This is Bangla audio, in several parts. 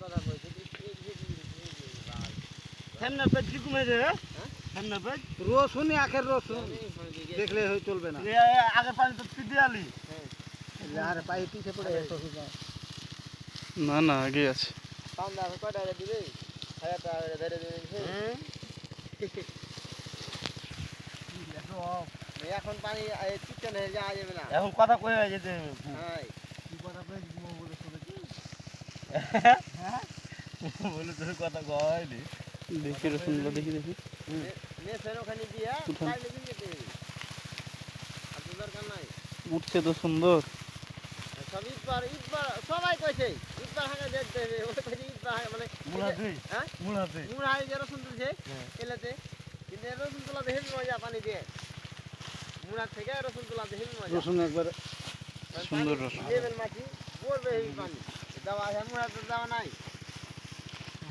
কথা কইছে সামনে পেজ কি কমে রে সামনে পেজ রসুনই আখের রসুন। দেখলে হয়ে চলবে না। আগে পানি তো তুই দিয়ালি আরে পায়ে পিছে পড়ে গেছে না না আগে আছে। পান্দা কয়টা করে দিবে? হাজার টাকা করে ধরে দিবে হ্যাঁ। এখন পানি চিকন হয়ে যাওয়া যাবে না। এখন কথা কয়ে যেতে হ্যাঁ কি কথা কয়ে দিবো বলে শুনেছি? বলে তোর কথা কয়নি? দেখি রসুনগুলো দেখি দেখি। উঠছে তো সুন্দর। সব ইটবার ইটবার সবাই কইছে ইটবার হাঙ্গা দেখতে হবে ওটা কইছে ইটবার হাঙ্গা মানে মুড়াতে হ্যাঁ? মুড়াতে। মুড়া যে রসুন তুলছে হ্যাঁ। এলাতে কিন্তু রসুন তোলাতে হেবি মজা পানি দিয়ে। মুড়ার থেকে রসুন মজা একবার সুন্দর রসুন। লেভেল মাটি পড়বে পানি। দেওয়া আছে মুড়া তো দেওয়া নাই।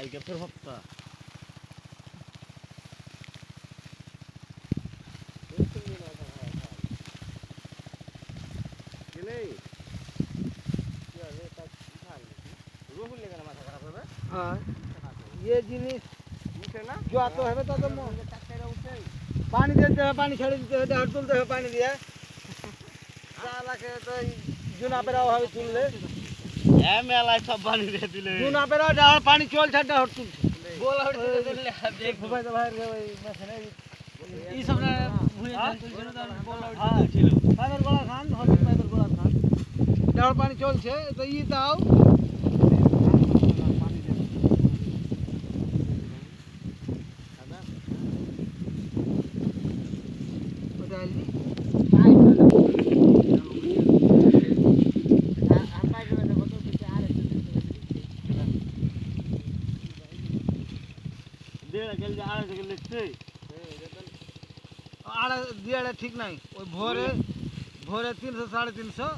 চলছে কালকে তোর হপ্তা রসুন দিয়ে মাথা খাওয়া খাওয়া গেলে কি হবে তা ভালো রসুন লেগে না মাথা খারাপ হবে হ্যাঁ। ये জিনিস উঠে না? যত হবে তত ম- টাকা উঠে পানি দিতে হবে পানি ছেড়ে দিতে হবে দেহ তুলতে হবে পানি দিয়ে। যা লাগে তো এই জুনাপেরাও হবে তুললে। হ্যাঁ মেলায় সব পানি দিয়ে দিলে জুনাপেরাও ডাহর পানি চলছে আর ডাহর তুলছে গোলা উঠে দিলে দেখ ভাই তো ভাই ওই মেশিনে এই সব না ভুঁড়ি ধান তুলছিল তো আমি গোলা উঠে দিয়েছিল পাইপের গোলা খান হলুদ পাইপের গোলা খান ডাহর পানি চলছে তো ই দাও ওটা আনলি? দেড় গেল যে আড়াই দিয়ে ঠিক নাই। ওই ভোরে ভোরে তিনশো সাড়ে তিনশো।